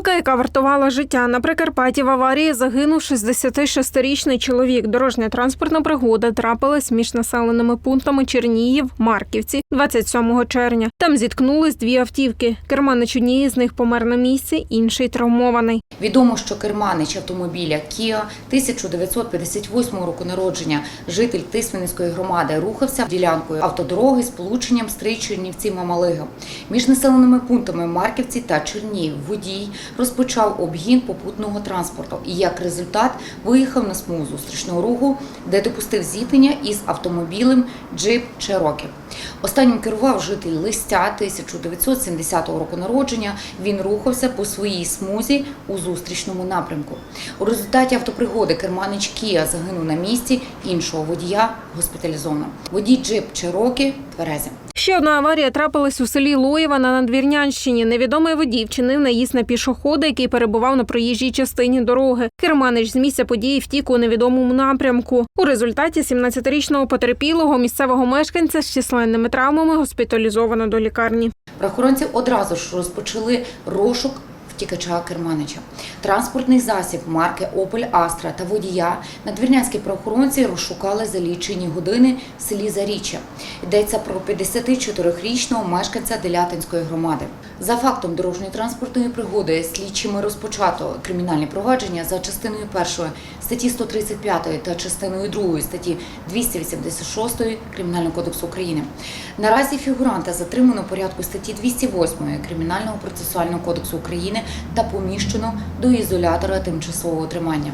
Помилка, яка вартувала життя на Прикарпатті в аварії, загинув 66-річний чоловік. Дорожня транспортна пригода трапилась між населеними пунктами Чернігів, Марківці 27 червня. Там зіткнулись дві автівки. Керманич однієї з них помер на місці, інший травмований. Відомо, що керманич автомобіля Kia 1958 року народження, житель Тисменницької громади, рухався ділянкою автодороги з полученням стрий Чернівці Мамалига. Між населеними пунктами Марківці та Чернігів водій розпочав обгін попутного транспорту і як результат виїхав на смугу зустрічного руху, де допустив зіткнення із автомобілем Jeep Cherokee. Останнім керував житель Листя 1970 року народження. Він рухався по своїй смузі у зустрічному напрямку. У результаті автопригоди керманич Кія загинув на місці, іншого водія госпіталізовано. Водій Jeep Cherokee тверезий. Ще одна аварія трапилась у селі Лоєва на Надвірнянщині. Невідомий водій вчинив наїзд на пішохода, який перебував на проїжджій частині дороги. Керманич з місця події втік у невідомому напрямку. У результаті 17-річного потерпілого місцевого мешканця з численними травмами госпіталізовано до лікарні. Правоохоронці одразу ж розпочали розшук втікача Керманича. Транспортний засіб марки Opel Astra та водія надвірнянські правоохоронці розшукали за лічені години в селі Заріччя. Йдеться про 54-річного мешканця Делятинської громади. За фактом дорожньої транспортної пригоди слідчими розпочато кримінальні провадження за частиною першої статті 135 та частиною другої статті 286 Кримінального кодексу України. Наразі фігуранта затримано порядку статті 208 Кримінального процесуального кодексу України та поміщено до ізолятора тимчасового тримання.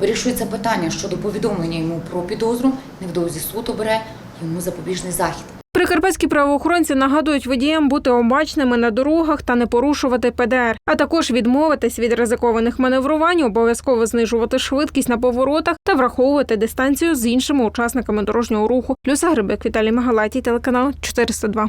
Вирішується питання щодо повідомлення йому про підозру. Невдовзі суд обере йому запобіжний захід. Прикарпатські правоохоронці нагадують водіям бути обачними на дорогах та не порушувати ПДР, а також відмовитись від ризикованих маневрувань, обов'язково знижувати швидкість на поворотах та враховувати дистанцію з іншими учасниками дорожнього руху. Люса Грибик, Віталій Магалатій, телеканал 402.